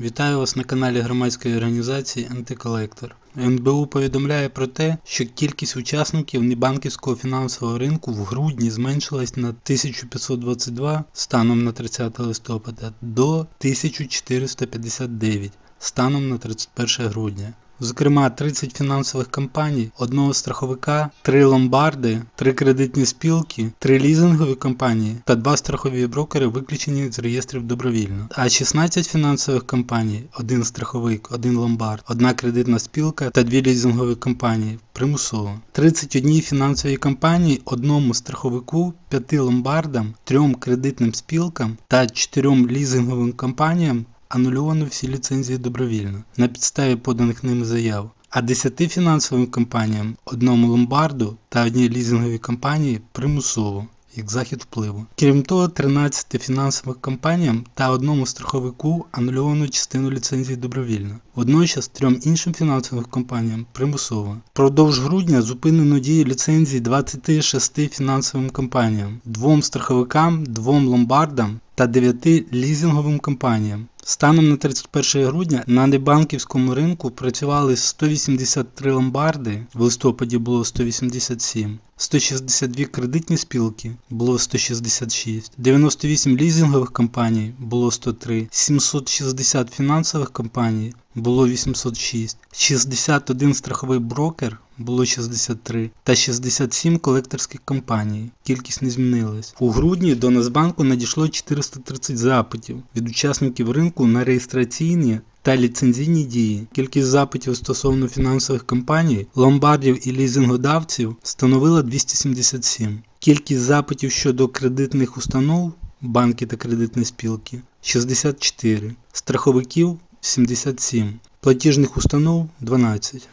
Вітаю вас на каналі громадської організації Антиколектор. НБУ повідомляє про те, що кількість учасників небанківського фінансового ринку в грудні зменшилась на 1522 станом на 30 листопада до 1459 станом на 31 грудня. Зокрема, 30 фінансових компаній, одного страховика, 3 ломбарди, 3 кредитні спілки, 3 лізингові компанії та 2 страхові брокери виключені з реєстрів добровільно. А 16 фінансових компаній, 1 страховик, 1 ломбард, 1 кредитна спілка та 2 лізингові компанії примусово. 31 фінансовій компанії, одному страховику, 5 ломбардам, 3 кредитним спілкам та 4 лізинговим компаніям анульовано всі ліцензії добровільно на підставі поданих ними заяв, а 10 фінансовим компаніям, одному ломбарду та одній лізинговій компанії примусово. Як захід впливу. Крім того, 13 фінансовим компаніям та одному страховику анульовано частину ліцензії добровільно. Водночас трьом іншим фінансовим компаніям примусово. Продовж грудня зупинено дію ліцензії 26 фінансовим компаніям, двом страховикам, двом ломбардам та 9 лізинговим компаніям. Станом на 31 грудня на небанківському ринку працювали 183 ломбарди, в листопаді було 187, 162 кредитні спілки, було 166, 98 лізингових компаній, було 103, 760 фінансових компаній, було 806, 61 страховий брокер, було 63 та 67 колекторських компаній. Кількість не змінилась. У грудні до Нацбанку надійшло 430 запитів від учасників ринку на реєстраційні та ліцензійні дії. Кількість запитів стосовно фінансових компаній, ломбардів і лізингодавців становила 277. Кількість запитів щодо кредитних установ, банки та кредитні спілки 64, страховиків 77, платіжних установ 12.